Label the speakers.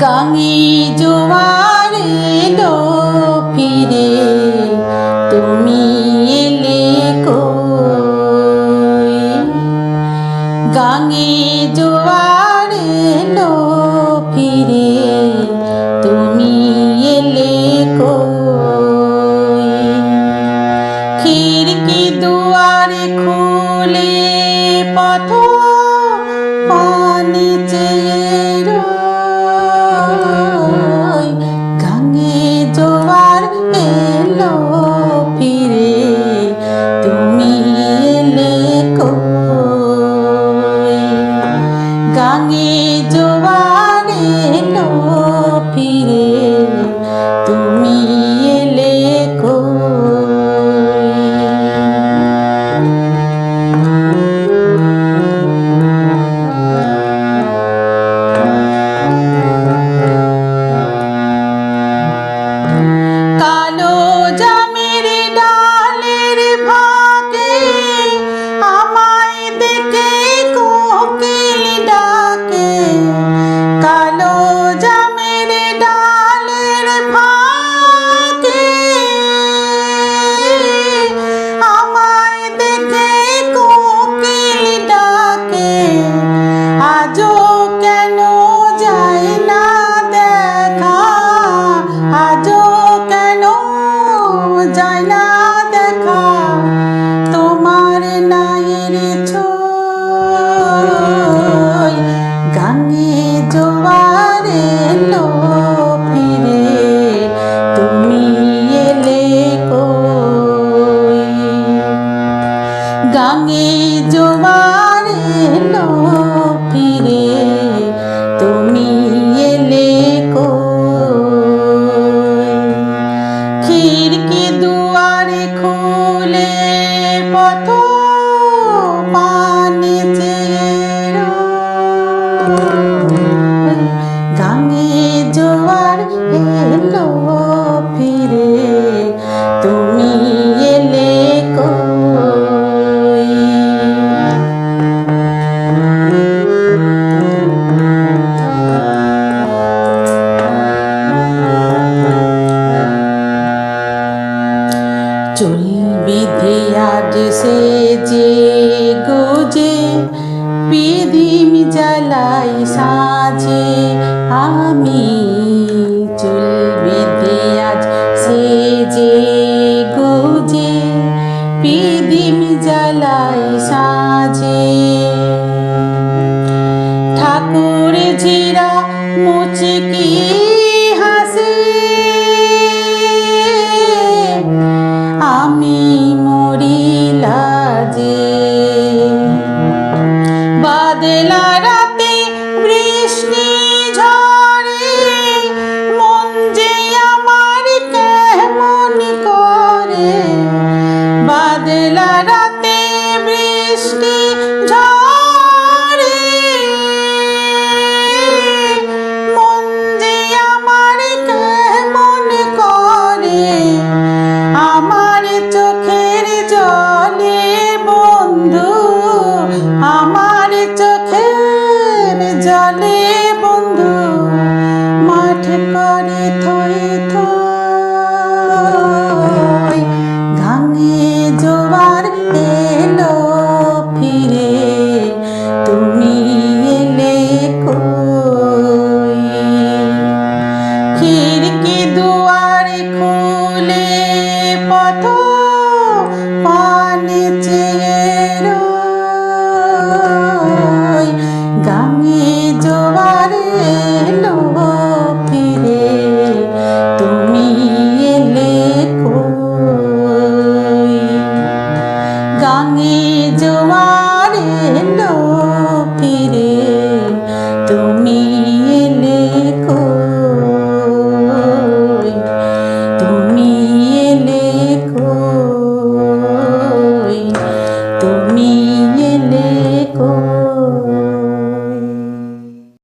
Speaker 1: গাঙে জোয়ার এলো ফিরে তুমি এলে কই? গাঙে জোয়ার এলো ফিরে মুক্তির কি দুয়ারে খুলে পথ পানি চেয়ে যেসে যে গোজে পিদিম জ্বালাই সা stay.